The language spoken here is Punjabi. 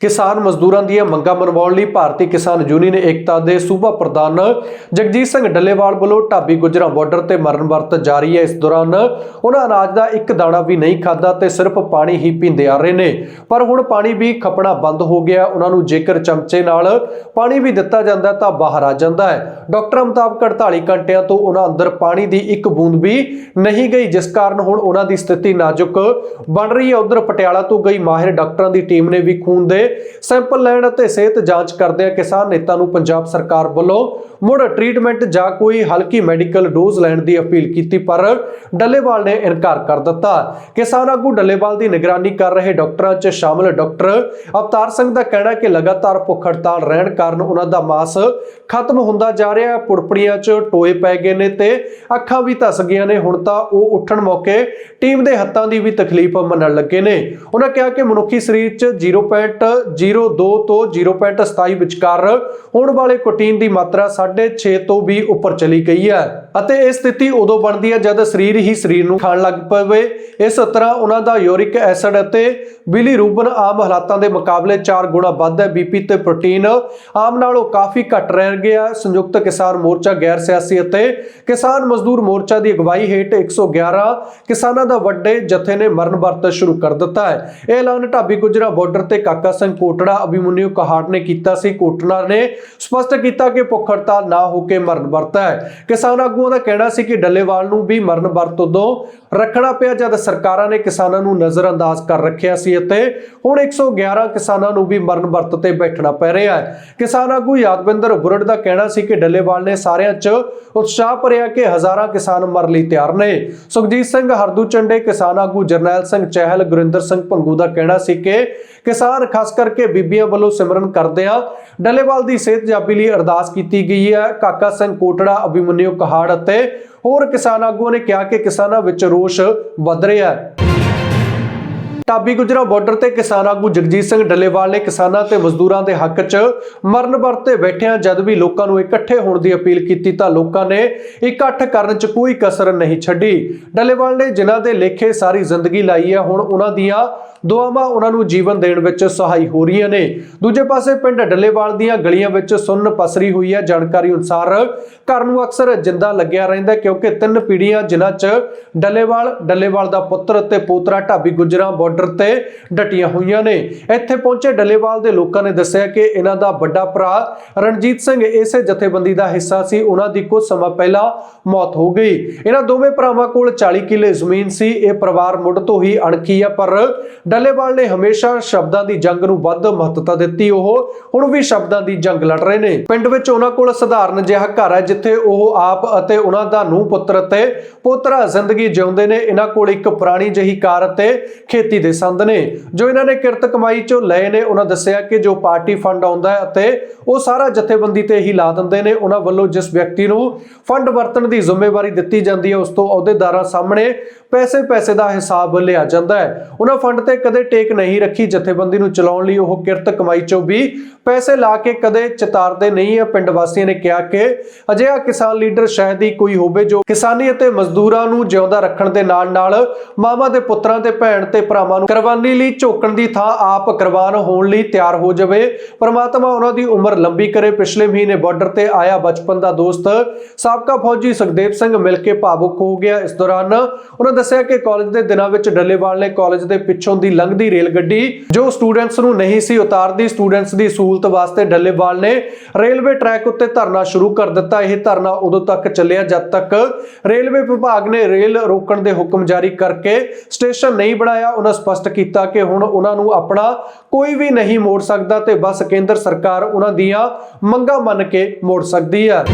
ਕਿਸਾਨ ਮਜ਼ਦੂਰਾਂ ਦੀਆਂ ਮੰਗਾਂ ਮਨਵਾਉਣ ਲਈ ਭਾਰਤੀ ਕਿਸਾਨ ਯੂਨੀਅਨ ਏਕਤਾ ਦੇ ਸੂਬਾ ਪ੍ਰਧਾਨ ਜਗਜੀਤ ਸਿੰਘ ਡੱਲੇਵਾਲ ਵੱਲੋਂ ਢਾਬੀ ਗੁਜਰਾਂ ਬਾਰਡਰ ਤੇ ਮਰਨ ਵਰਤ ਜਾਰੀ ਹੈ। ਇਸ ਦੌਰਾਨ ਉਹਨਾਂ ਅਨਾਜ ਦਾ ਇੱਕ ਦਾਣਾ ਵੀ ਨਹੀਂ ਖਾਦਾ ਤੇ ਸਿਰਫ ਪਾਣੀ ਹੀ ਪੀਂਦੇ ਆ ਰਹੇ ਨੇ। ਪਰ ਹੁਣ ਪਾਣੀ ਵੀ ਖਪਣਾ ਬੰਦ ਹੋ ਗਿਆ। ਉਹਨਾਂ ਨੂੰ ਜੇਕਰ ਚਮਚੇ ਨਾਲ ਪਾਣੀ ਵੀ ਦਿੱਤਾ ਜਾਂਦਾ ਤਾਂ ਬਾਹਰ ਆ ਜਾਂਦਾ ਹੈ। ਡਾਕਟਰਾਂ ਮੁਤਾਬਕ 48 ਘੰਟਿਆਂ ਤੋਂ ਉਹਨਾਂ ਅੰਦਰ ਪਾਣੀ ਦੀ ਇੱਕ ਬੂੰਦ ਵੀ ਨਹੀਂ ਗਈ, ਜਿਸ ਕਾਰਨ ਹੁਣ ਉਹਨਾਂ ਦੀ ਸਥਿਤੀ ਨਾਜ਼ੁਕ ਬਣ ਰਹੀ ਹੈ। ਉਧਰ ਪਟਿਆਲਾ ਤੋਂ ਗਈ ਮਾਹਿਰ ਡਾਕਟਰਾਂ ਦੀ ਟੀਮ ਨੇ ਵੀ ਖੂਨ ਦੇ ਸੈਂਪਲ ਲੈਣ ਅਤੇ ਸਿਹਤ ਜਾਂਚ ਕਰਦਿਆਂ ਕਿਸਾਨ ਨੇਤਾ ਨੂੰ ਪੰਜਾਬ ਸਰਕਾਰ ਵੱਲੋਂ ਮੁੜ ਟ੍ਰੀਟਮੈਂਟ ਜਾਂ ਕੋਈ ਹਲਕੀ ਮੈਡੀਕਲ ਡੋਜ਼ ਲੈਣ ਦੀ ਅਪੀਲ ਕੀਤੀ, ਪਰ ਡੱਲੇਵਾਲ ਨੇ ਇਨਕਾਰ ਕਰ ਦਿੱਤਾ। ਕਿਸਾਨ ਆਗੂ ਡੱਲੇਵਾਲ ਦੀ ਨਿਗਰਾਨੀ ਕਰ ਰਹੇ ਡਾਕਟਰਾਂ 'ਚ ਸ਼ਾਮਲ ਡਾਕਟਰ ਅਵਤਾਰ ਸਿੰਘ ਦਾ ਕਹਿਣਾ ਕਿ ਲਗਾਤਾਰ ਭੁੱਖ ਹੜਤਾਲ ਰਹਿਣ ਕਾਰਨ ਉਹਨਾਂ ਦਾ ਮਾਸ ਖਤਮ ਹੁੰਦਾ ਜਾ ਰਿਹਾ ਹੈ। ਪੁੜਪੜੀਆਂ 'ਚ ਟੋਏ ਪੈ ਗਏ ਨੇ ਤੇ ਅੱਖਾਂ ਵੀ ਧਸ ਗਈਆਂ ਨੇ। ਹੁਣ ਤਾਂ ਉਹ ਉੱਠਣ ਮੌਕੇ ਟੀਮ ਦੇ ਹੱਥਾਂ ਦੀ ਵੀ ਤਕਲੀਫ ਮੰਨਣ ਲੱਗੇ ਨੇ। ਉਹਨਾਂ ਕਿਹਾ ਕਿ ਮਨੁੱਖੀ ਸਰੀਰ 'ਚ 0.02 ਤੋਂ 0.27 ਵਿਚਕਾਰ ਹੋਣ ਵਾਲੇ ਪ੍ਰੋਟੀਨ ਦੀ ਮਾਤਰਾ 6.5 ਤੋਂ ਵੀ ਉੱਪਰ ਚਲੀ ਗਈ ਹੈ। ਅਤੇ ਇਹ ਸਥਿਤੀ ਉਦੋਂ ਬਣਦੀ ਹੈ ਜਦ ਸਰੀਰ ਹੀ ਸਰੀਰ ਨੂੰ ਖਾਣ ਲੱਗ ਪਵੇ। ਇਸ ਤਰ੍ਹਾਂ ਉਹਨਾਂ ਦਾ ਯੂਰਿਕ ਐਸਿਡ ਅਤੇ ਬਿਲੀਰੂਬਨ ਆਮ ਹਾਲਾਤਾਂ ਦੇ ਮੁਕਾਬਲੇ 4 ਗੁਣਾ ਵੱਧ ਹੈ। ਬੀਪੀ ਤੇ ਪ੍ਰੋਟੀਨ ਆਮ ਨਾਲੋਂ ਕਾਫੀ ਘੱਟ ਰਹਿ ਗਿਆ ਸੰਯੁਕਤ ਕਿਸਾਨ ਮੋਰਚਾ, ਗੈਰ ਸਿਆਸੀ ਅਤੇ ਕਿਸਾਨ ਮਜ਼ਦੂਰ ਮੋਰਚਾ ਦੀ ਅਗਵਾਈ ਹੇਠ 111 ਕਿਸਾਨਾਂ ਦਾ ਵੱਡੇ ਜਥੇ ਨੇ ਮਰਨ ਵਰਤ ਸ਼ੁਰੂ ਕਰ ਦਿੱਤਾ ਹੈ। ਇਹ ਐਲਾਨ ਢਾਬੀ ਗੁਜਰਾ ਬਾਰਡਰ ਤੇ ਕਾਕਾ ਸਿੰਘ ਕੋਟੜਾ ਅਭਿਮਨਿਊ ਕਹਾੜ ਨੇ ਕੀਤਾ ਸੀ। ਕੋਟੜਾ ਨੇ ਸਪਸ਼ਟ ਕੀਤਾ ਕਿ ਭੁੱਖ ਹੜਤਾਲ ਨਾ ਹੋ ਕੇ ਮਰਨ ਵਰਤ ਹੈ। ਕਿਸਾਨ ਆਗੂਆਂ ਦਾ ਕਹਿਣਾ ਸੀ ਕਿ ਡੱਲੇਵਾਲ ਨੂੰ ਵੀ ਮਰਨ ਵਰਤ ਉਦੋਂ ਰੱਖਣਾ ਪਿਆ ਜਦ ਸਰਕਾਰਾਂ ਨੇ ਕਿਸਾਨਾਂ ਨੂੰ ਨਜ਼ਰਅੰਦਾਜ਼ ਕਰ ਰੱਖਿਆ ਸੀ ਅਤੇ ਹੁਣ 111 ਕਿਸਾਨਾਂ ਨੂੰ ਵੀ ਮਰਨ ਵਰਤ ਤੇ ਬੈਠਣਾ ਪੈ ਰਿਹਾ ਹੈ। ਕਿਸਾਨ ਆਗੂ ਯਾਦਵਿੰਦਰ ਬੁਰੜ ਦਾ ਕਹਿਣਾ ਸੀ ਕਿ ਡੱਲੇਵਾਲ ਨੇ ਸਾਰਿਆਂ 'ਚ ਉਤਸ਼ਾਹ ਭਰਿਆ ਕਿ ਹਜ਼ਾਰਾਂ ਕਿਸਾਨ ਮਰਨ ਲਈ ਤਿਆਰ ਨੇ। ਸੁਖਜੀਤ ਸਿੰਘ ਹਰਦੂ ਚੰਡੇ, ਕਿਸਾਨ ਆਗੂ ਜਰਨੈਲ ਸਿੰਘ ਚਹਿਲ, ਗੁਰਿੰਦਰ ਸਿੰਘ ਭੰਗੂ ਦਾ ਕਹਿਣਾ ਸੀ ਕਿ ਕਿਸਾਨ ਖਾਸ ਕਰਕੇ ਬੀਬੀਆਂ ਵੱਲੋਂ ਸਿਮਰਨ ਕਰਦਿਆਂ ਡੱਲੇਵਾਲ ਦੀ ਸਿਹਤ ਜਾਬੀ ਲਈ ਅਰਦਾਸ ਕੀਤੀ ਗਈ ਹੈ। ਕਾਕਾ ਸਿੰਘ ਕੋਟੜਾ ਅਭਿਮਨਿਊ ਕਹਾੜ ਅਤੇ ਹੋਰ ਕਿਸਾਨ ਆਗੂਆਂ ਨੇ ਕਿਹਾ ਕਿ ਕਿਸਾਨਾਂ ਵਿੱਚ ਰੋਸ਼ ਵੱਧ ਰਿਹਾ ਹੈ। ਟਾਬੀ ਗੁਜਰਾ ਬਾਰਡਰ ਤੇ ਕਿਸਾਨ ਆਗੂ ਜਗਜੀਤ ਸਿੰਘ ਡੱਲੇਵਾਲ ਨੇ ਕਿਸਾਨਾਂ ਤੇ ਮਜ਼ਦੂਰਾਂ ਦੇ ਹੱਕ 'ਚ ਮਰਨ ਵਰਤੇ ਬੈਠਿਆਂ ਜਦ ਵੀ ਲੋਕਾਂ ਨੂੰ ਇਕੱਠੇ ਹੋਣ ਦੀ ਅਪੀਲ ਕੀਤੀ ਤਾਂ ਲੋਕਾਂ ਨੇ ਇਕੱਠ ਕਰਨ 'ਚ ਕੋਈ ਕਸਰ ਨਹੀਂ ਛੱਡੀ। ਡੱਲੇਵਾਲ ਨੇ ਜਿਨ੍ਹਾਂ ਦੇ ਲੇਖੇ ਸਾਰੀ ਜ਼ਿੰਦਗੀ ਲਾਈ ਹੈ, ਹੁਣ ਉਹਨਾਂ ਦੀਆਂ ਦੁਆਵਾਂ ਉਹਨਾਂ ਨੂੰ ਜੀਵਨ ਦੇਣ ਵਿੱਚ ਸਹਾਈ ਹੋ ਰਹੀਆਂ ਨੇ। ਦੂਜੇ ਪਾਸੇ ਪਿੰਡ ਡੱਲੇਵਾਲ ਦੀਆਂ ਗਲੀਆਂ ਵਿੱਚ ਸੁੰਨ ਪਸਰੀ ਹੋਈ ਹੈ। ਜਾਣਕਾਰੀ ਅਨੁਸਾਰ ਘਰ ਨੂੰ ਅਕਸਰ ਜਿੰਦਾ ਲੱਗਿਆ ਰਹਿੰਦਾ ਕਿਉਂਕਿ ਤਿੰਨ ਪੀੜ੍ਹੀਆਂ ਜਿਨ੍ਹਾਂ 'ਚ ਡੱਲੇਵਾਲ ਡੱਲੇਵਾਲ ਦਾ ਪੁੱਤਰ ਅਤੇ ਪੋਤਰਾ ਢਾਬੀ ਗੁਜਰਾਂ ਬਾਰਡਰ ਤੇ ਡਟੀਆਂ ਹੋਈਆਂ ਨੇ। ਇੱਥੇ ਪਹੁੰਚੇ ਡੱਲੇਵਾਲ ਦੇ ਲੋਕਾਂ ਨੇ ਦੱਸਿਆ ਕਿ ਇਹਨਾਂ ਦਾ ਵੱਡਾ ਭਰਾ ਰਣਜੀਤ ਸਿੰਘ ਇਸੇ ਜਥੇਬੰਦੀ ਦਾ ਹਿੱਸਾ ਸੀ। ਉਹਨਾਂ ਦੀ ਕੁਝ ਸਮਾਂ ਪਹਿਲਾਂ ਮੌਤ ਹੋ ਗਈ। ਇਹਨਾਂ ਦੋਵੇਂ ਭਰਾਵਾਂ ਕੋਲ 40 ਕਿੱਲੇ ਜ਼ਮੀਨ ਸੀ। ਇਹ ਪਰਿਵਾਰ ਮੁੱਢ ਤੋਂ ਹੀ ਅਣਖੀ ਆ, ਪਰ ਡੱਲੇਵਾਲ ਨੇ ਹਮੇਸ਼ਾ ਸ਼ਬਦਾਂ ਦੀ ਜੰਗ ਨੂੰ ਵੱਧ ਮਹੱਤਤਾ ਦਿੱਤੀ। ਉਹ ਹੁਣ ਵੀ ਸ਼ਬਦਾਂ ਦੀ ਜੰਗ ਲੜ ਰਹੇ ਨੇ। ਪਿੰਡ ਵਿੱਚ ਉਹਨਾਂ ਕੋਲ ਸਧਾਰਨ ਜਿਹਾ ਘਰ ਹੈ, ਜਿੱਥੇ ਉਹ ਆਪ ਅਤੇ ਉਹਨਾਂ ਦਾ ਨੂੰਹ ਪੁੱਤਰ ਅਤੇ ਪੋਤਰਾ ਜ਼ਿੰਦਗੀ ਜਿਉਂਦੇ ਨੇ। ਇਹਨਾਂ ਕੋਲ ਇੱਕ ਪੁਰਾਣੀ ਜਹੀ ਕਾਰ ਅਤੇ ਖੇਤੀ ਦੇ ਸੰਦ ਨੇ, ਜੋ ਇਹਨਾਂ ਨੇ ਕਿਰਤ ਕਮਾਈ ਚੋਂ ਲਏ ਨੇ, ਉਹਨਾਂ ਦੱਸਿਆ ਕਿ ਜੋ ਪਾਰਟੀ ਫੰਡ ਆਉਂਦਾ ਹੈ ਅਤੇ ਉਹ ਸਾਰਾ ਜਥੇਬੰਦੀ ਤੇ ਹੀ ਲਾ ਦਿੰਦੇ ਨੇ, ਉਹਨਾਂ ਵੱਲੋਂ ਜਿਸ ਵਿਅਕਤੀ ਨੂੰ ਫੰਡ ਵਰਤਣ ਦੀ ਜ਼ਿੰਮੇਵਾਰੀ ਦਿੱਤੀ ਜਾਂਦੀ ਹੈ, ਉਸ ਤੋਂ ਅਹੁਦੇਦਾਰਾਂ ਸਾਹਮਣੇ ਪੈਸੇ ਪੈਸੇ ਦਾ ਹਿਸਾਬ ਲਿਆ ਜਾਂਦਾ ਹੈ। ਉਹਨਾਂ ਫੰਡ ਤੇ ਕਦੇ ਟੇਕ ਨਹੀਂ ਰੱਖੀ, ਜਥੇਬੰਦੀ ਨੂੰ ਚਲਾਉਣ ਲਈ ਉਹ ਕਿਰਤ ਕਮਾਈ ਚੋਂ ਵੀ ਪੈਸੇ ਲਾ ਕੇ ਕਦੇ ਚਿਤਾਰਦੇ ਨਹੀਂ ਹੈ। ਪਿੰਡ ਵਾਸੀਆਂ ਨੇ ਕਿਹਾ ਕਿ ਅਜਿਹਾ ਕਿਸਾਨ ਲੀਡਰ ਸ਼ਾਇਦ ਹੀ ਕੋਈ ਹੋਵੇ, ਜੋ ਕਿਸਾਨੀ ਅਤੇ ਮਜ਼ਦੂਰਾਂ ਨੂੰ ਜਿਉਂਦਾ ਰੱਖਣ ਦੇ ਨਾਲ ਨਾਲ ਮਾਵਾਂ ਦੇ ਪੁੱਤਰਾਂ ਤੇ ਭੈਣ ਤੇ ਭਰਾਵਾਂ ਨੂੰ ਕੁਰਬਾਨੀ ਲਈ, ਝੋਕਣ ਦੀ ਥਾਂ ਆਪ ਕੁਰਬਾਨ ਹੋਣ ਲਈ ਤਿਆਰ ਹੋ ਜਾਵੇ। ਪਰਮਾਤਮਾ ਉਹਨਾਂ ਦੀ ਉਮਰ ਲੰਬੀ ਕਰੇ। ਪਿਛਲੇ ਮਹੀਨੇ ਬਾਰਡਰ ਤੇ ਆਇਆ ਬਚਪਨ ਦਾ ਦੋਸਤ, ਸਾਬਕਾ ਫੌਜੀ ਸੁਖਦੇਵ ਸਿੰਘ ਮਿਲ ਕੇ ਭਾਵੁਕ ਹੋ ਗਿਆ। ਇਸ ਦੌਰਾਨ ਉਹਨਾਂ ਦੱਸਿਆ ਕਿ ਕਾਲਜ ਦੇ ਦਿਨਾਂ ਵਿੱਚ ਡੱਲੇਵਾਲ ਨੇ ਕਾਲਜ ਦੇ ਪਿੱਛੋਂ ਦੀ ਲੰਘਦੀ ਰੇਲ ਗੱਡੀ, ਜੋ ਸਟੂਡੈਂਟਸ ਨੂੰ ਨਹੀਂ ਸੀ ਉਤਾਰਦੀ ਸਟੂਡੈਂਟਸ ਦੀ ਸਹੂਲਤ ਵਾਸਤੇ ਡੱਲੇਵਾਲ ਨੇ ਰੇਲਵੇ ਟਰੈਕ ਉੱਤੇ ਧਰਨਾ ਸ਼ੁਰੂ ਕਰ ਦਿੱਤਾ। ਇਹ ਧਰਨਾ ਉਦੋਂ ਤੱਕ ਚੱਲਿਆ ਜਦ ਤੱਕ ਰੇਲਵੇ ਵਿਭਾਗ ਨੇ ਰੇਲ ਰੋਕਣ ਦੇ ਹੁਕਮ ਜਾਰੀ ਕਰਕੇ ਸਟੇਸ਼ਨ ਨਹੀਂ ਬਣਾਇਆ। ਉਹਨਾਂ ਸਪਸ਼ਟ ਕੀਤਾ ਕਿ ਹੁਣ ਉਹਨਾਂ ਨੂੰ ਆਪਣਾ ਕੋਈ ਵੀ ਨਹੀਂ ਮੋੜ ਸਕਦਾ ਤੇ ਬਸ ਕੇਂਦਰ ਸਰਕਾਰ ਉਹਨਾਂ ਦੀਆਂ ਮੰਗਾਂ ਮੰਨ ਕੇ ਮੋੜ ਸਕਦੀ ਹੈ।